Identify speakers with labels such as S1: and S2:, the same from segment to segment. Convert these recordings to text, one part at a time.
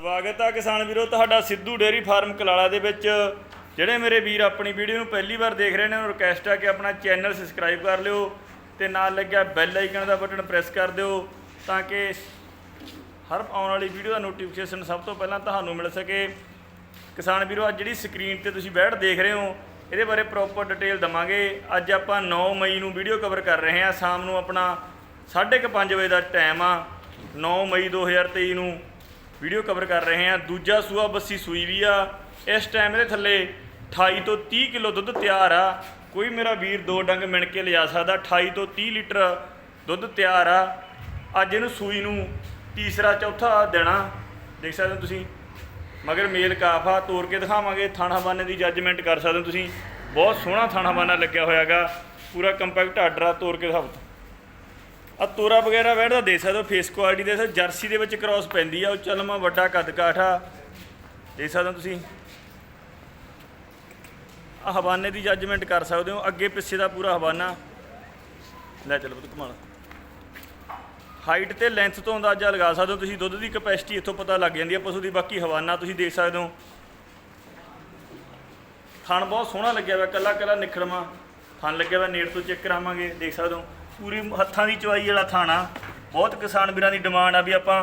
S1: ਸਵਾਗਤ ਆ ਕਿਸਾਨ ਵੀਰੋ, ਤੁਹਾਡਾ ਸਿੱਧੂ ਡੇਅਰੀ ਫਾਰਮ ਕਲਾਲਾ ਦੇ ਵਿੱਚ। ਜਿਹੜੇ ਮੇਰੇ ਵੀਰ ਆਪਣੀ ਵੀਡੀਓ ਨੂੰ ਪਹਿਲੀ ਵਾਰ ਦੇਖ ਰਹੇ ਨੇ, ਉਹਨਾਂ ਨੂੰ ਰਿਕਵੈਸਟ ਹੈ ਕਿ ਆਪਣਾ ਚੈਨਲ ਸਬਸਕ੍ਰਾਈਬ ਕਰ ਲਿਓ ਤੇ ਨਾਲ ਲੱਗਿਆ ਬੈਲ ਆਈਕਨ ਦਾ ਬਟਨ ਪ੍ਰੈਸ ਕਰ ਦਿਓ ਤਾਂ ਕਿ ਹਰ ਆਉਣ ਵਾਲੀ ਵੀਡੀਓ ਦਾ ਨੋਟੀਫਿਕੇਸ਼ਨ ਸਭ ਤੋਂ ਪਹਿਲਾਂ ਤੁਹਾਨੂੰ ਮਿਲ ਸਕੇ। ਕਿਸਾਨ ਵੀਰੋ ਅੱਜ ਜਿਹੜੀ ਸਕਰੀਨ ਤੇ ਤੁਸੀਂ ਬੈਠ ਦੇਖ ਰਹੇ ਹੋ, ਇਹਦੇ ਬਾਰੇ ਪ੍ਰੋਪਰ ਡਿਟੇਲ ਦਵਾਂਗੇ। ਅੱਜ ਆਪਾਂ 9 ਮਈ ਨੂੰ ਵੀਡੀਓ ਕਵਰ ਕਰ ਰਹੇ ਹਾਂ, ਸ਼ਾਮ ਨੂੰ ਆਪਣਾ 5:30 ਵਜੇ ਦਾ ਟਾਈਮ ਆ 9 ਮਈ 2023 ਨੂੰ। ਵੀਡੀਓ ਕਵਰ ਕਰ ਰਹੇ ਹਾਂ। ਦੂਜਾ ਸੂਆ ਬੱਸੀ ਸੂਈ ਵੀ ਆ। ਇਸ ਟਾਈਮ ਦੇ ਥੱਲੇ 28 ਤੋਂ 30 ਕਿਲੋ ਦੁੱਧ ਤਿਆਰ ਆ। ਕੋਈ ਮੇਰਾ ਵੀਰ ਦੋ ਡੰਗ ਮਿਣ ਕੇ ਲਿਜਾ ਸਕਦਾ। 28 ਤੋਂ 30 ਲੀਟਰ ਦੁੱਧ ਤਿਆਰ ਆ। ਅੱਜ ਇਹਨੂੰ ਸੂਈ ਨੂੰ ਤੀਸਰਾ ਚੌਥਾ ਦੇਣਾ। ਦੇਖ ਸਕਦੇ ਹੋ ਤੁਸੀਂ। ਮਗਰ ਮੇਲ ਕਾਫਾ ਤੋੜ ਕੇ ਦਿਖਾਵਾਂਗੇ। ਥਾਣਾ ਬਾਨੇ ਦੀ ਜੱਜਮੈਂਟ ਕਰ ਸਕਦੇ ਹੋ ਤੁਸੀਂ। ਬਹੁਤ ਸੋਹਣਾ ਥਾਣਾ ਬਾਨਾ ਲੱਗਿਆ ਹੋਇਆਗਾ। ਪੂਰਾ ਕੰਪੈਕਟ ਆਰਡਰ ਆ। ਤੋੜ ਕੇ ਦਿਖਾਓ। ਆ ਤੋਰਾ ਵਗੈਰਾ ਬੈਠਦਾ, ਦੇ ਸਕਦੇ ਹੋ ਫੇਸ ਕੁਆਲਿਟੀ ਦੇ ਸਕਦੇ, ਜਰਸੀ ਦੇ ਵਿੱਚ ਕ੍ਰਾਸ ਪੈਂਦੀ ਆ, ਉਹ ਚਲਮਾ ਵੱਡਾ ਕੱਦ ਕਾਠਾ। ਦੇ ਸਕਦੇ ਹੋ ਤੁਸੀਂ? ਆ ਹਵਾਨੇ ਦੀ ਜੱਜਮੈਂਟ ਕਰ ਸਕਦੇ ਹੋ, ਅੱਗੇ ਪਿੱਛੇ ਦਾ ਪੂਰਾ ਹਵਾਨਾ। ਲੈ ਚੱਲ ਪੁੱਤ ਕਮਾਲ। ਹਾਈਟ ਤੇ ਲੈਂਥ ਤੋਂ ਅੰਦਾਜ਼ਾ ਲਗਾ ਸਕਦੇ ਹੋ ਤੁਸੀਂ, ਦੁੱਧ ਦੀ ਕਪੈਸਿਟੀ ਇੱਥੋਂ ਪਤਾ ਲੱਗ ਜਾਂਦੀ ਹੈ ਪਸ਼ੂ ਦੀ ਬਾਕੀ ਹਵਾਨਾ ਤੁਸੀਂ ਦੇਖ ਸਕਦੇ ਹੋ। ਥਣ ਬਹੁਤ ਸੋਹਣਾ ਲੱਗਿਆ ਹੋਇਆ ਕੱਲਾ ਕੱਲਾ ਨਿਖੜਵਾ। ਥਣ ਲੱਗਿਆ ਹੋਇਆ, ਨੇੜ ਤੋਂ ਚੈੱਕ ਕਰਾਵਾਂਗੇ, ਦੇਖ ਸਕਦੇ ਹੋ। ਪੂਰੀ ਹੱਥਾਂ ਦੀ ਚਵਾਈ ਵਾਲਾ ਥਾਣਾ ਬਹੁਤ ਕਿਸਾਨ ਵੀਰਾਂ ਦੀ ਡਿਮਾਂਡ ਆ ਵੀ ਆਪਾਂ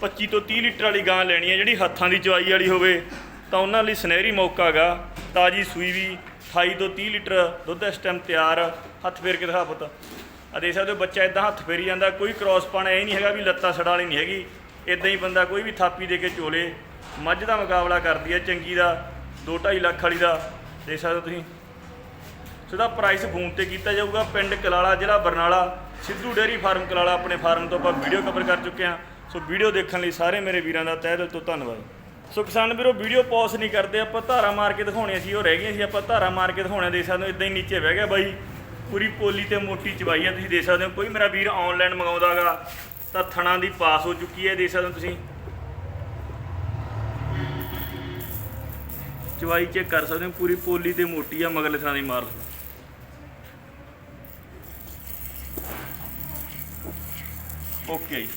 S1: 25 ਤੋਂ 30 ਲੀਟਰ ਵਾਲੀ ਗਾਂ ਲੈਣੀ ਹੈ ਜਿਹੜੀ ਹੱਥਾਂ ਦੀ ਚਵਾਈ ਵਾਲੀ ਹੋਵੇ। ਤਾਂ ਉਹਨਾਂ ਲਈ ਸੁਨਹਿਰੀ ਮੌਕਾ ਹੈਗਾ। ਤਾਜੀ ਸੂਈ ਵੀ 28 ਤੋਂ 30 ਲੀਟਰ ਦੁੱਧ ਇਸ ਟਾਈਮ ਤਿਆਰ। ਹੱਥ ਫੇਰ ਕੇ ਦਿਖਾ ਪੁੱਤ। ਆ ਦੇਖ ਸਕਦੇ ਹੋ ਬੱਚਾ ਇਦਾਂ ਹੱਥ ਫੇਰੀ ਜਾਂਦਾ। ਕੋਈ ਕ੍ਰਾਸ ਪਾਣਾ ਇਹ ਨਹੀਂ ਹੈਗਾ ਵੀ ਲੱਤਾਂ ਸੜਾ ਵਾਲੀ ਨਹੀਂ ਹੈਗੀ। ਇਦਾਂ ਹੀ ਬੰਦਾ ਕੋਈ ਵੀ ਥਾਪੀ ਦੇ ਕੇ ਚੋਲੇ। ਮੱਝ ਦਾ ਮੁਕਾਬਲਾ ਕਰਦੀ ਹੈ ਚੰਗੀ ਦਾ 2.5 ਲੱਖ ਵਾਲੀ ਦਾ। ਦੇਖ ਸਕਦੇ ਹੋ ਤੁਸੀਂ। ਸੋ ਇਹਦਾ ਪ੍ਰਾਈਸ ਫੋਨ ਤੇ ਕੀਤਾ ਜਾਊਗਾ। ਪਿੰਡ ਕਲਾਲਾ, ਜ਼ਿਲ੍ਹਾ ਬਰਨਾਲਾ, ਸਿੱਧੂ ਡੇਅਰੀ ਫਾਰਮ ਕਲਾਲਾ ਆਪਣੇ ਫਾਰਮ ਤੋਂ ਆਪਾਂ ਵੀਡੀਓ ਕਵਰ ਕਰ ਚੁੱਕੇ ਹਾਂ। ਸੋ ਵੀਡੀਓ ਦੇਖਣ ਲਈ ਸਾਰੇ ਮੇਰੇ ਵੀਰਾਂ ਦਾ ਤਹਿ ਦਿਲ ਤੋਂ ਧੰਨਵਾਦ। ਸੋ ਕਿਸਾਨ ਵੀਰੋ ਵੀਡੀਓ ਪੌਜ਼ ਨਹੀਂ ਕਰਦੇ, ਆਪਾਂ ਧਾਰਾ ਮਾਰ ਕੇ ਦਿਖਾਉਣੀਆਂ ਸੀ, ਉਹ ਰਹਿ ਗਈਆਂ ਸੀ, ਆਪਾਂ ਧਾਰਾ ਮਾਰ ਕੇ ਦਿਖਾਉਣੀਆਂ ਦੇ ਸਕਦੇ ਹੋ ਇਦਾਂ ਹੀ ਨੀਚੇ ਬਹਿ ਗਿਆ ਬਾਈ। ਪੂਰੀ ਪੋਲੀ ਤੇ ਮੋਟੀ ਚਵਾਈ ਆ, ਤੁਸੀਂ ਦੇ ਸਕਦੇ ਹੋ, ਕੋਈ ਮੇਰਾ ਵੀਰ ਆਨਲਾਈਨ ਮੰਗਾਉਂਦਾਗਾ, ਤਾਂ ਥਣਾ ਦੀ ਪਾਸ ਹੋ ਚੁੱਕੀ ਹੈ ਦੇ ਸਕਦੇ ਹੋ ਤੁਸੀਂ। ਚਵਾਈ ਚੈੱਕ ਕਰ ਸਕਦੇ ਹੋ, ਪੂਰੀ ਪੋਲੀ ਤੇ ਮੋਟੀ ਆ ਮਗਲੇ ਥਾਂ ਦੀ ਮਾਰ। ਲਓ Ok.